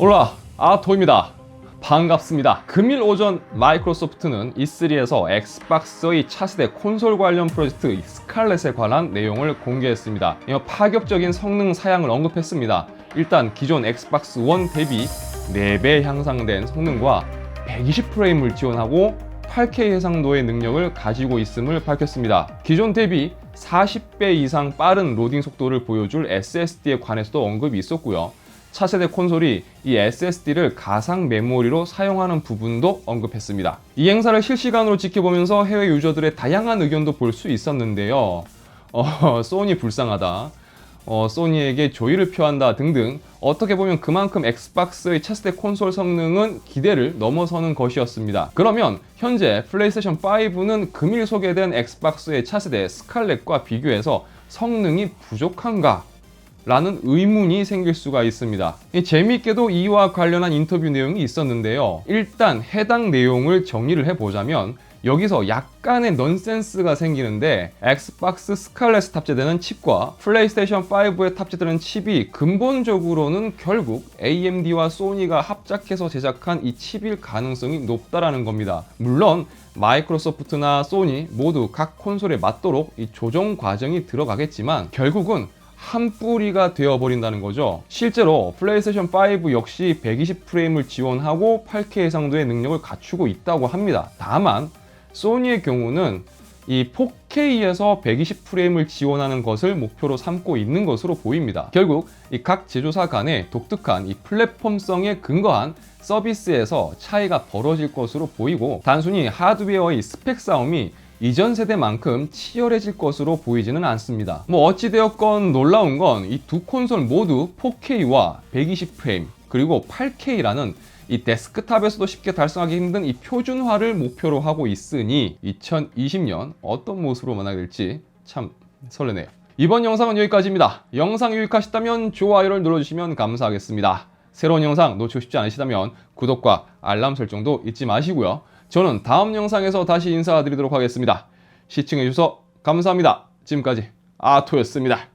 올라 아토입니다. 반갑습니다. 금일 오전 마이크로소프트는 E3에서 엑스박스의 차세대 콘솔 관련 프로젝트 스칼렛에 관한 내용을 공개했습니다. 이 파격적인 성능 사양을 언급했습니다. 일단 기존 엑스박스 원 대비 4배 향상된 성능과 120프레임을 지원하고 8K 해상도의 능력을 가지고 있음을 밝혔습니다. 기존 대비 40배 이상 빠른 로딩 속도를 보여줄 SSD에 관해서도 언급이 있었고요. 차세대 콘솔이 이 SSD를 가상 메모리로 사용하는 부분도 언급했습니다. 이 행사를 실시간으로 지켜보면서 해외 유저들의 다양한 의견도 볼 수 있었는데요. 어, 소니 불쌍하다. 어, 소니에게 조의를 표한다 등등 어떻게 보면 그만큼 엑스박스의 차세대 콘솔 성능은 기대를 넘어서는 것이었습니다. 그러면 현재 플레이스테이션 5는 금일 소개된 엑스박스의 차세대 스칼렛과 비교해서 성능이 부족한가? 라는 의문이 생길 수가 있습니다. 이 재미있게도 이와 관련한 인터뷰 내용이 있었는데요. 일단 해당 내용을 정리를 해보자면 여기서 약간의 넌센스가 생기는데 엑스박스 스칼렛에 탑재되는 칩과 플레이스테이션 5에 탑재되는 칩이 근본적으로는 결국 AMD와 소니가 합작해서 제작한 이 칩일 가능성이 높다라는 겁니다. 물론 마이크로소프트나 소니 모두 각 콘솔에 맞도록 이 조정 과정이 들어가겠지만 결국은 한 뿌리가 되어버린다는 거죠. 실제로 플레이스테이션 5 역시 120프레임을 지원하고 8K 해상도의 능력을 갖추고 있다고 합니다. 다만 소니의 경우는 이 4K에서 120프레임을 지원하는 것을 목표로 삼고 있는 것으로 보입니다. 결국 이각 제조사 간의 독특한 이 플랫폼성에 근거한 서비스에서 차이가 벌어질 것으로 보이고 단순히 하드웨어의 스펙 싸움이 이전 세대만큼 치열해질 것으로 보이지는 않습니다. 뭐 어찌되었건 놀라운 건 이 두 콘솔 모두 4K와 120프레임 그리고 8K라는 이 데스크탑에서도 쉽게 달성하기 힘든 이 표준화를 목표로 하고 있으니 2020년 어떤 모습으로 만나게 될지 참 설레네요. 이번 영상은 여기까지입니다. 영상 유익하셨다면 좋아요를 눌러주시면 감사하겠습니다. 새로운 영상 놓치고 싶지 않으시다면 구독과 알람 설정도 잊지 마시고요. 저는 다음 영상에서 다시 인사드리도록 하겠습니다. 시청해주셔서 감사합니다. 지금까지 아토였습니다.